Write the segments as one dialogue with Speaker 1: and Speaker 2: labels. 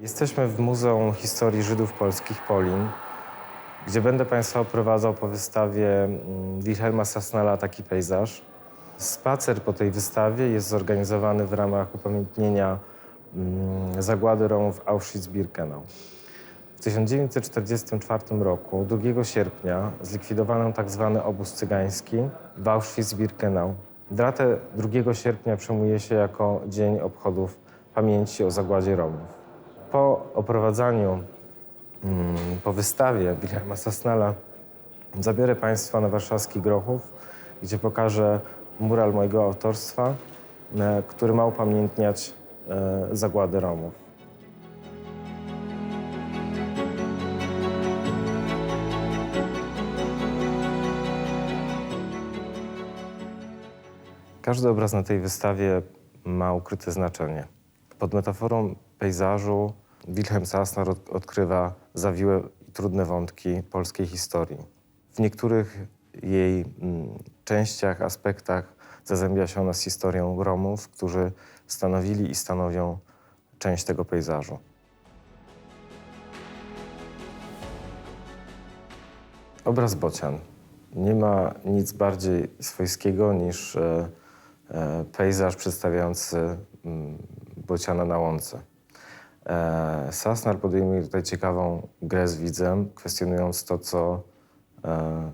Speaker 1: Jesteśmy w Muzeum Historii Żydów Polskich Polin, gdzie będę Państwa oprowadzał po wystawie mm, Wilhelma Sasnala Taki pejzaż. Spacer po tej wystawie jest zorganizowany w ramach upamiętnienia mm, zagłady Romów Auschwitz-Birkenau. W 1944 roku, 2 sierpnia, zlikwidowano tzw. obóz cygański w Auschwitz-Birkenau. Datę 2 sierpnia przyjmuje się jako dzień obchodów pamięci o zagładzie Romów. Po oprowadzaniu, mm, po wystawie Wilhelma Sasnala zabiorę Państwa na warszawski Grochów, gdzie pokażę mural mojego autorstwa, e, który ma upamiętniać e, zagładę Romów. Każdy obraz na tej wystawie ma ukryte znaczenie. Pod metaforą pejzażu Wilhelm Sassner od- odkrywa zawiłe i trudne wątki polskiej historii. W niektórych jej mm, częściach, aspektach zazębia się ona z historią Romów, którzy stanowili i stanowią część tego pejzażu. Obraz Bocian. Nie ma nic bardziej swojskiego niż e, e, pejzaż przedstawiający mm, bociana na łące. E, Sasnar podejmuje tutaj ciekawą grę z widzem, kwestionując to, co, e,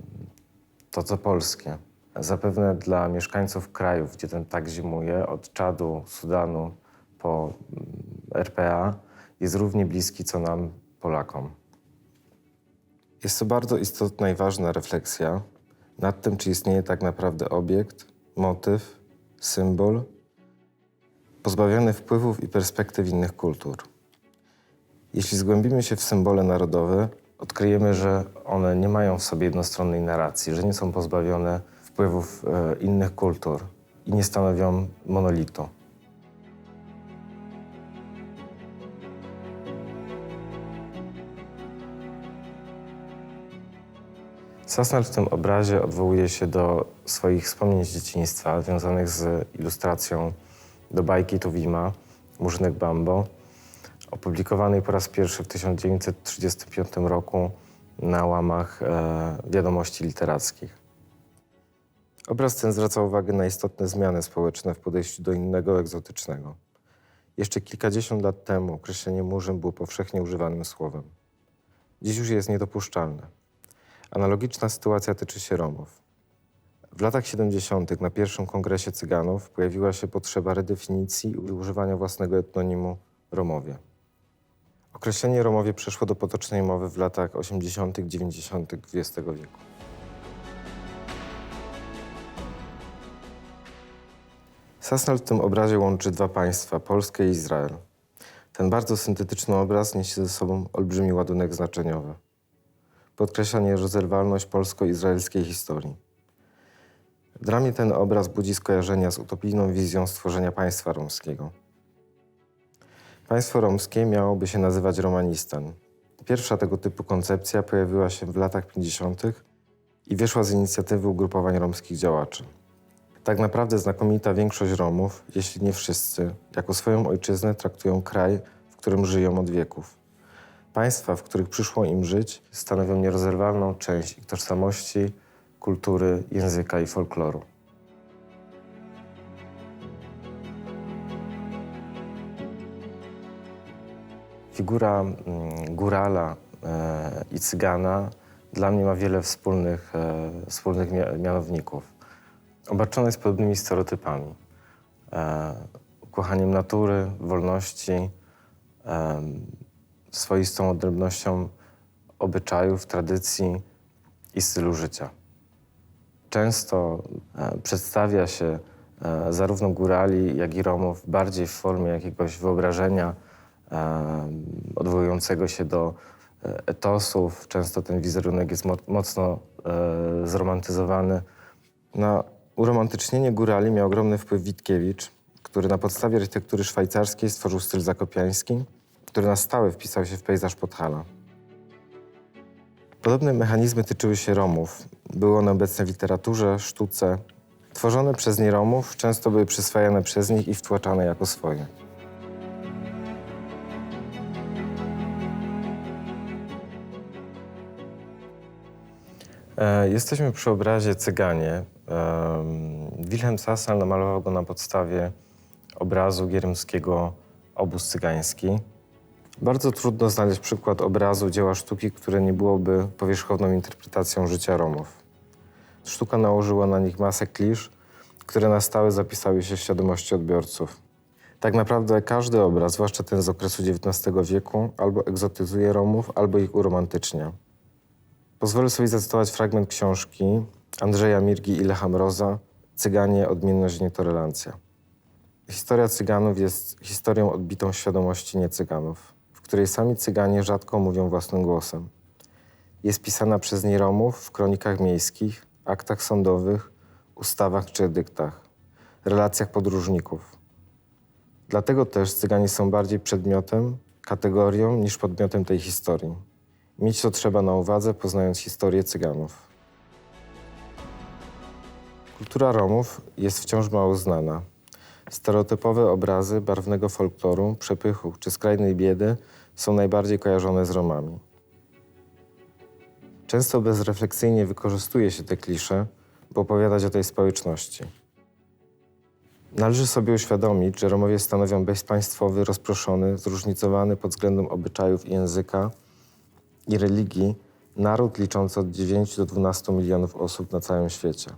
Speaker 1: to, co polskie. Zapewne dla mieszkańców krajów, gdzie ten tak zimuje, od Czadu, Sudanu po mm, RPA, jest równie bliski, co nam, Polakom. Jest to bardzo istotna i ważna refleksja nad tym, czy istnieje tak naprawdę obiekt, motyw, symbol, pozbawiony wpływów i perspektyw innych kultur. Jeśli zgłębimy się w symbole narodowe, odkryjemy, że one nie mają w sobie jednostronnej narracji, że nie są pozbawione wpływów e, innych kultur i nie stanowią monolitu. Sasnal w tym obrazie odwołuje się do swoich wspomnień z dzieciństwa związanych z ilustracją do bajki Tuwima, Murzynek Bambo, opublikowanej po raz pierwszy w 1935 roku na łamach e, wiadomości literackich. Obraz ten zwraca uwagę na istotne zmiany społeczne w podejściu do innego egzotycznego. Jeszcze kilkadziesiąt lat temu określenie murzyn było powszechnie używanym słowem. Dziś już jest niedopuszczalne. Analogiczna sytuacja tyczy się Romów. W latach 70. na pierwszym kongresie Cyganów pojawiła się potrzeba redefinicji i używania własnego etnonimu Romowie. Określenie Romowie przeszło do potocznej mowy w latach 80., 90. XX wieku. Sasnal w tym obrazie łączy dwa państwa, Polskę i Izrael. Ten bardzo syntetyczny obraz niesie ze sobą olbrzymi ładunek znaczeniowy. Podkreśla nierozerwalność polsko-izraelskiej historii. W dramie ten obraz budzi skojarzenia z utopijną wizją stworzenia państwa romskiego. Państwo romskie miałoby się nazywać Romanistan. Pierwsza tego typu koncepcja pojawiła się w latach 50. i wyszła z inicjatywy ugrupowań romskich działaczy. Tak naprawdę znakomita większość Romów, jeśli nie wszyscy, jako swoją ojczyznę traktują kraj, w którym żyją od wieków. Państwa, w których przyszło im żyć, stanowią nierozerwalną część ich tożsamości, kultury, języka i folkloru. Figura mm, górala e, i cygana dla mnie ma wiele wspólnych, e, wspólnych mia- mianowników. Obarczona jest podobnymi stereotypami. E, kochaniem natury, wolności, swoistą odrębnością obyczajów, tradycji i stylu życia. Często przedstawia się zarówno górali, jak i Romów bardziej w formie jakiegoś wyobrażenia odwołującego się do e, etosów. Często ten wizerunek jest mo- mocno e, zromantyzowany. Na uromantycznienie górali miał ogromny wpływ Witkiewicz, który na podstawie architektury szwajcarskiej stworzył styl zakopiański, który na stałe wpisał się w pejzaż Podhala. Podobne mechanizmy tyczyły się Romów. Były one obecne w literaturze, sztuce. Tworzone przez nie Romów często były przyswajane przez nich i wtłaczane jako swoje. E, Jesteśmy przy obrazie Cyganie. Em, Wilhelm Sassal namalował go na podstawie obrazu gierymskiego Obóz Cygański. Bardzo trudno znaleźć przykład obrazu dzieła sztuki, które nie byłoby powierzchowną interpretacją życia Romów. Sztuka nałożyła na nich masę klisz, które na stałe zapisały się w świadomości odbiorców. Tak naprawdę każdy obraz, zwłaszcza ten z okresu XIX wieku, albo egzotyzuje Romów, albo ich uromantycznia. Pozwolę sobie zacytować fragment książki Andrzeja Mirgi i Lecha Mroza Cyganie, odmienność, nietolerancja. Historia Cyganów jest historią odbitą świadomości niecyganów, w której sami Cyganie rzadko mówią własnym głosem. Jest pisana przez nieromów w kronikach miejskich, aktach sądowych, ustawach czy edyktach, relacjach podróżników. Dlatego też Cyganie są bardziej przedmiotem, kategorią niż podmiotem tej historii. Mieć to trzeba na uwadze, poznając historię Cyganów. Kultura Romów jest wciąż mało znana. Stereotypowe obrazy barwnego folkloru, przepychu czy skrajnej biedy są najbardziej kojarzone z Romami. Często bezrefleksyjnie wykorzystuje się te klisze, by opowiadać o tej społeczności. Należy sobie uświadomić, że Romowie stanowią bezpaństwowy, rozproszony, zróżnicowany pod względem obyczajów i języka i religii naród liczący od 9 do 12 milionów osób na całym świecie.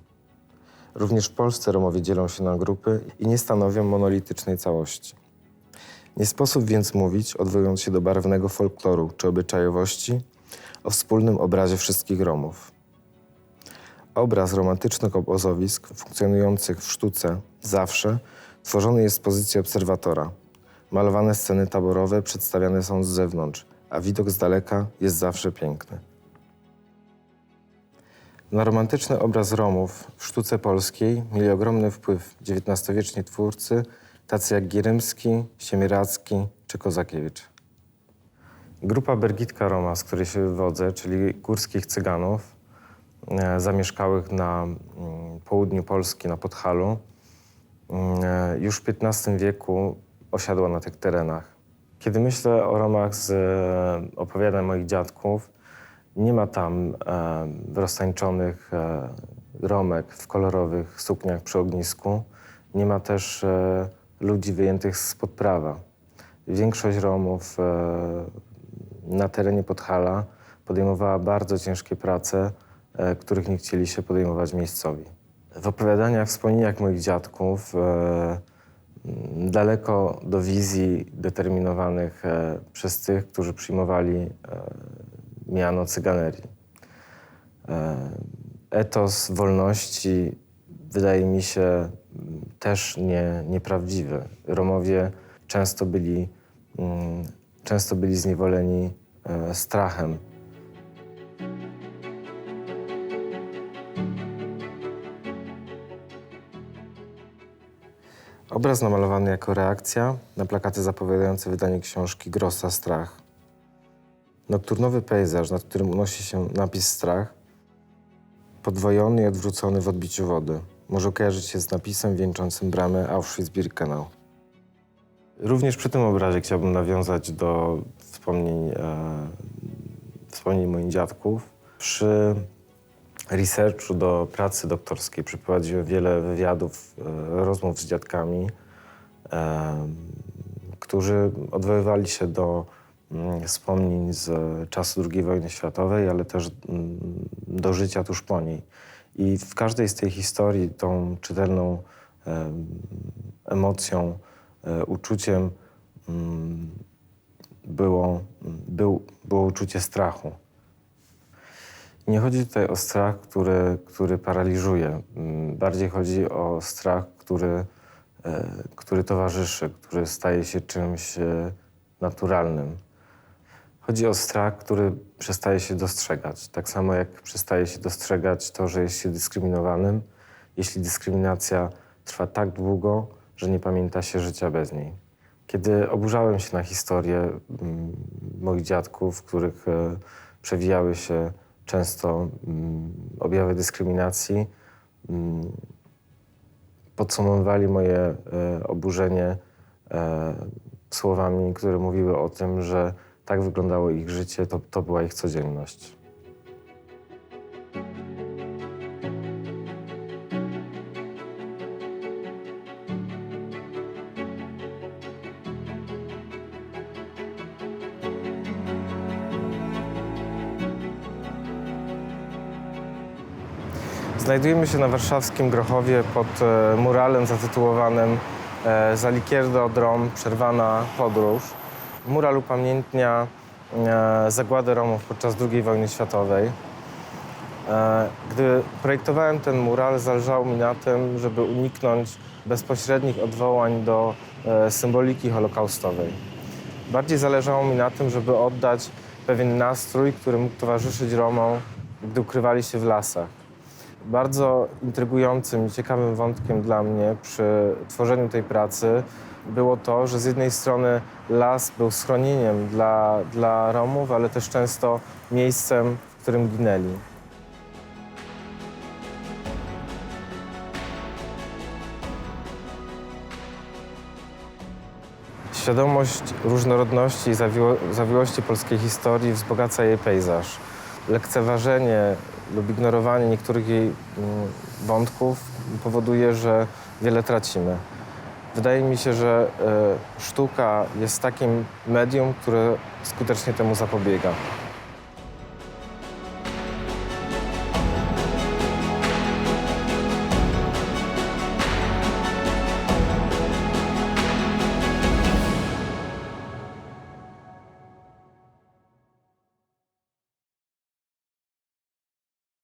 Speaker 1: Również w Polsce Romowie dzielą się na grupy i nie stanowią monolitycznej całości. Nie sposób więc mówić, odwołując się do barwnego folkloru czy obyczajowości, o wspólnym obrazie wszystkich Romów. Obraz romantycznych obozowisk funkcjonujących w sztuce zawsze tworzony jest z pozycji obserwatora. Malowane sceny taborowe przedstawiane są z zewnątrz, a widok z daleka jest zawsze piękny. Na romantyczny obraz Romów w sztuce polskiej mieli ogromny wpływ XIX-wieczni twórcy, tacy jak Gierymski, Siemieracki czy Kozakiewicz. Grupa Bergitka Roma, z której się wywodzę, czyli górskich Cyganów, e, zamieszkałych na mm, południu Polski, na Podhalu, mm, e, już w XV wieku osiadła na tych terenach. Kiedy myślę o Romach z e, opowiadań moich dziadków, nie ma tam e, roztańczonych e, Romek w kolorowych sukniach przy ognisku. Nie ma też e, ludzi wyjętych spod prawa. Większość Romów e, na terenie Podhala podejmowała bardzo ciężkie prace, e, których nie chcieli się podejmować miejscowi. W opowiadaniach, wspomnieniach moich dziadków e, daleko do wizji determinowanych e, przez tych, którzy przyjmowali e, miano cyganerii. E, Etos wolności wydaje mi się m, też nie, nieprawdziwy. Romowie często byli, mm, często byli zniewoleni strachem. Obraz namalowany jako reakcja na plakaty zapowiadające wydanie książki Grossa Strach. Nokturnowy pejzaż, nad którym unosi się napis strach, podwojony i odwrócony w odbiciu wody. Może kojarzyć się z napisem wieńczącym bramę Auschwitz-Birkenau. Również przy tym obrazie chciałbym nawiązać do wspomnień, e, wspomnień moich dziadków. Przy researchu do pracy doktorskiej przeprowadziłem wiele wywiadów, e, rozmów z dziadkami, e, którzy odwoływali się do mm, wspomnień z czasu II wojny światowej, ale też mm, do życia tuż po niej. I w każdej z tej historii tą czytelną em, emocją, e, uczuciem mm, było, był, było uczucie strachu. Nie chodzi tutaj o strach, który, który paraliżuje. Mm, Bardziej chodzi o strach, który, e, który towarzyszy, który staje się czymś e, naturalnym. Chodzi o strach, który przestaje się dostrzegać. Tak samo jak przestaje się dostrzegać to, że jest się dyskryminowanym, jeśli dyskryminacja trwa tak długo, że nie pamięta się życia bez niej. Kiedy oburzałem się na historię mm, moich dziadków, w których e, przewijały się często mm, objawy dyskryminacji, mm, podsumowywali moje e, oburzenie e, słowami, które mówiły o tym, że tak wyglądało ich życie, to, to była ich codzienność. Znajdujemy się na warszawskim Grochowie pod e, muralem zatytułowanym e, Zalikierdo Drom Przerwana Podróż. Mural upamiętnia e, zagładę Romów podczas II wojny światowej. Gdy projektowałem ten mural, zależało mi na tym, żeby uniknąć bezpośrednich odwołań do symboliki holokaustowej. Bardziej zależało mi na tym, żeby oddać pewien nastrój, który mógł towarzyszyć Romom, gdy ukrywali się w lasach. Bardzo intrygującym i ciekawym wątkiem dla mnie przy tworzeniu tej pracy było to, że z jednej strony las był schronieniem dla, dla Romów, ale też często miejscem, w którym ginęli. Świadomość różnorodności i zawiło, zawiłości polskiej historii wzbogaca jej pejzaż. Lekceważenie lub ignorowanie niektórych jej mm, wątków powoduje, że wiele tracimy. Wydaje mi się, że e, sztuka jest takim medium, które skutecznie temu zapobiega.